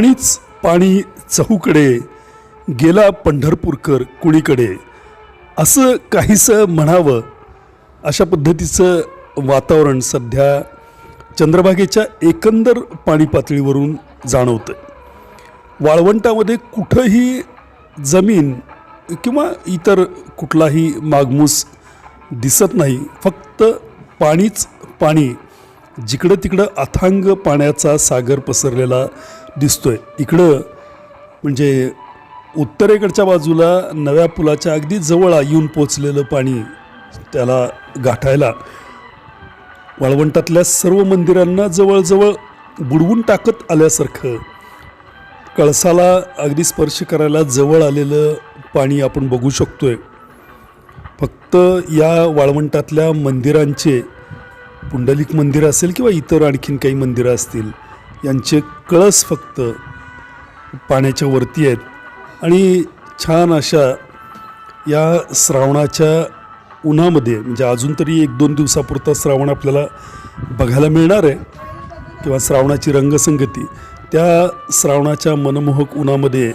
पाणीच पाणी चहूकडे गेला पंढरपूरकर कुणीकडे. असं काहीसं म्हणावं अशा पद्धतीचं वातावरण सध्या चंद्रभागेच्या एकंदर पाणी पातळीवरून जाणवतं वाळवंटामध्ये कुठंही जमीन किंवा इतर कुठलाही मागमूस दिसत नाही फक्त पाणीच पाणी जिकडं तिकडं अथांग पाण्याचा सागर पसरलेला दिसतोय. इकडं म्हणजे उत्तरेकडच्या बाजूला नव्या पुलाच्या अगदी जवळ येऊन पोचलेलं पाणी त्याला गाठायला वाळवंटातल्या सर्व मंदिरांना जवळजवळ बुडवून टाकत आल्यासारखं कळसाला अगदी स्पर्श करायला जवळ आलेलं पाणी आपण बघू शकतोय. फक्त या वाळवंटातल्या मंदिरांचे पुंडलिक मंदिर असेल किंवा इतर आणखीन काही मंदिरं असतील यांचे कळस फक्त पाण्याच्या वरती आहेत. आणि छान अशा या श्रावणाच्या उन्हामध्ये म्हणजे अजून तरी एक दोन दिवसापुरता श्रावण आपल्याला बघायला मिळणार आहे किंवा श्रावणाची रंगसंगती त्या श्रावणाच्या मनमोहक उन्हामध्ये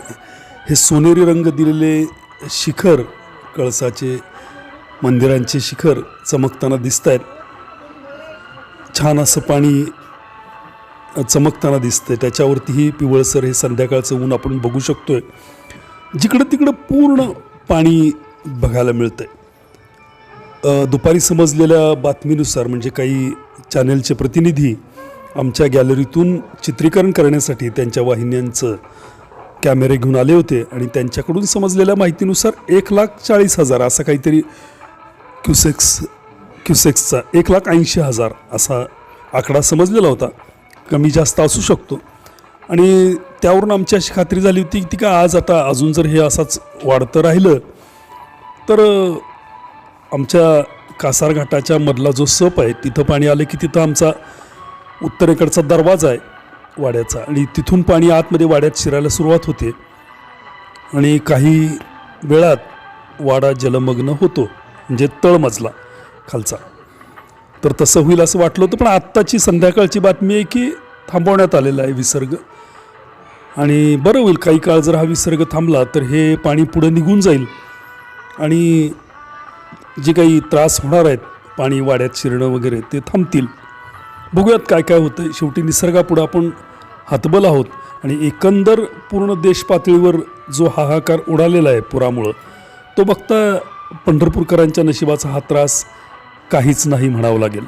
हे सोनेरी रंग दिलेले शिखर कळसाचे मंदिरांचे शिखर चमकताना दिसत आहेत छान असं पाणी चमकताना दिसतंय. त्याच्यावरतीही पिवळसर हे संध्याकाळचं ऊन आपण बघू शकतो आहे जिकडं तिकडं पूर्ण पाणी बघायला मिळतं आहे दुपारी समजलेल्या बातमीनुसार म्हणजे काही चॅनेलचे प्रतिनिधी आमच्या गॅलरीतून चित्रीकरण करण्यासाठी त्यांच्या वाहिन्यांचं कॅमेरे घेऊन आले होते आणि त्यांच्याकडून समजलेल्या माहितीनुसार एक लाख चाळीस हजार असा काहीतरी क्युसेक्स क्युसेक्सचा एक लाख ऐंशी हजार असा आकडा समजलेला होता. कमी जास्त असू शकतो. आणि त्यावरून आमची अशी खात्री झाली होती की का आज आता अजून जर हे असाच वाढतं राहिलं तर आमच्या कासार घाटाच्या मधला जो सप आहे तिथं पाणी आलं की तिथं आमचा उत्तरेकडचा दरवाजा आहे वाड्याचा. आणि तिथून पाणी आतमध्ये वाड्यात शिरायला सुरुवात होते. आणि काही वेळात वाडा जलमग्न होतो म्हणजे तळमजला. खालचा. तर तसं होईल असं वाटलं होतं पण आत्ताची संध्याकाळची बातमी आहे की थांबवण्यात आलेला आहे विसर्ग. आणि बरं होईल काही काळ जर हा विसर्ग थांबला तर हे पाणी पुढं निघून जाईल. आणि जे काही त्रास होणार आहेत पाणी वाड्यात शिरणं वगैरे ते थांबतील. बघूयात काय काय होतं शेवटी निसर्गापुढं आपण हातबल आहोत. आणि एकंदर पूर्ण देश पातळीवर जो हाहाकार उडालेला आहे पुरामुळं तो बघता पंढरपूरकरांच्या नशिबाचा हा त्रास काहीच नाही म्हणावं लागेल.